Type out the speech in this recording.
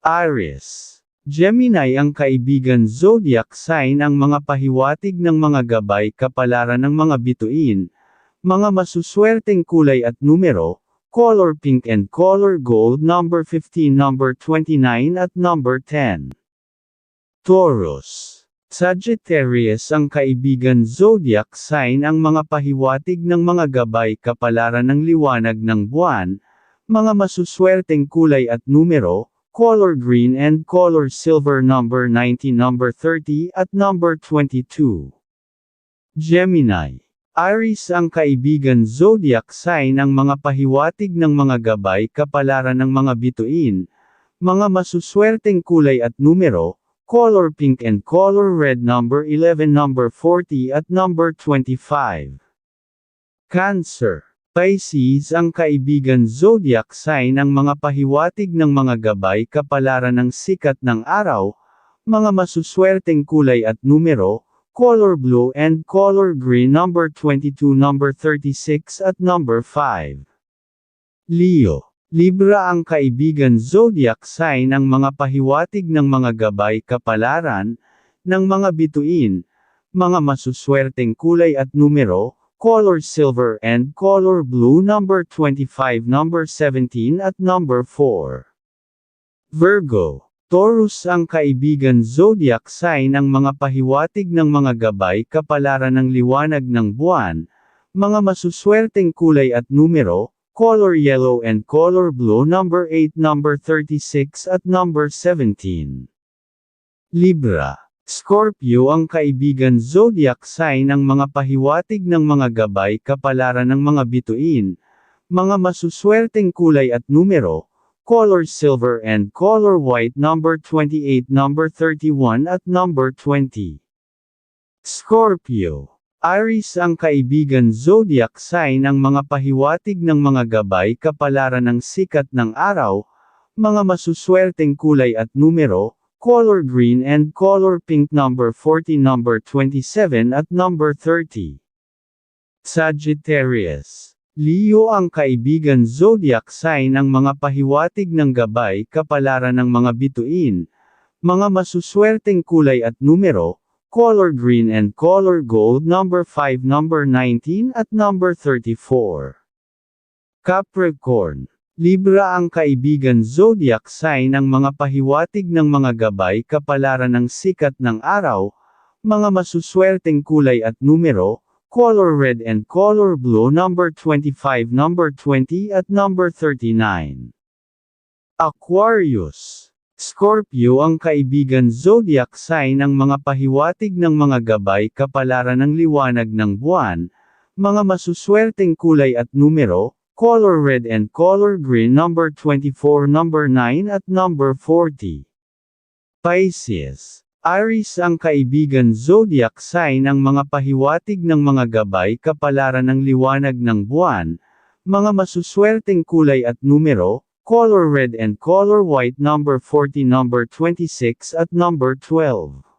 Aries. Gemini ang kaibigan zodiac sign ang mga pahiwatig ng mga gabay kapalaran ng mga bituin, mga masuswerteng kulay at numero, color pink and color gold number 15 number 29 at number 10. Taurus. Sagittarius ang kaibigan zodiac sign ang mga pahiwatig ng mga gabay kapalaran ng liwanag ng buwan, mga masuswerteng kulay at numero, color green and color silver number 90 number 30 at number 22. Gemini. Aries ang kaibigan zodiac sign ang mga pahiwatig ng mga gabay kapalaran ng mga bituin, mga masuswerteng kulay at numero, color pink and color red number 11 number 40 at number 25. Cancer. Pisces ang kaibigan zodiac sign ang mga pahiwatig ng mga gabay kapalaran ng sikat ng araw, mga masuswerteng kulay at numero, color blue and color green number 22 number 36 at number 5. Leo. Libra ang kaibigan zodiac sign ang mga pahiwatig ng mga gabay kapalaran, ng mga bituin, mga masuswerteng kulay at numero, color silver and color blue number 25 number 17 at number 4. Virgo. Taurus ang kaibigan zodiac sign ang mga pahiwatig ng mga gabay kapalaran ng liwanag ng buwan, mga masuswerteng kulay at numero, color yellow and color blue number 8 number 36 at number 17. Libra. Scorpio ang kaibigan zodiac sign ang mga pahiwatig ng mga gabay kapalaran ng mga bituin, mga masuswerteng kulay at numero, color silver and color white number 28 number 31 at number 20. Scorpio. Aries ang kaibigan zodiac sign ang mga pahiwatig ng mga gabay kapalaran ng sikat ng araw, mga masuswerteng kulay at numero, color green and color pink number 40 number 27 at number 30. Sagittarius. Leo ang kaibigan zodiac sign ang mga pahiwatig ng gabay kapalaran ng mga bituin, mga masuswerteng kulay at numero, color green and color gold number 5 number 19 at number 34. Capricorn. Libra ang kaibigan zodiac sign ang mga pahiwatig ng mga gabay kapalaran ng sikat ng araw, mga masuswerteng kulay at numero, color red and color blue number 25 number 20 at number 39. Aquarius. Scorpio ang kaibigan zodiac sign ang mga pahiwatig ng mga gabay kapalaran ng liwanag ng buwan, mga masuswerteng kulay at numero, color red and color green number 24 number 9 at number 40. Pisces. Aries ang kaibigan zodiac sign ang mga pahiwatig ng mga gabay kapalaran ng liwanag ng buwan, mga masuswerteng kulay at numero, color red and color white number 40 number 26 at number 12.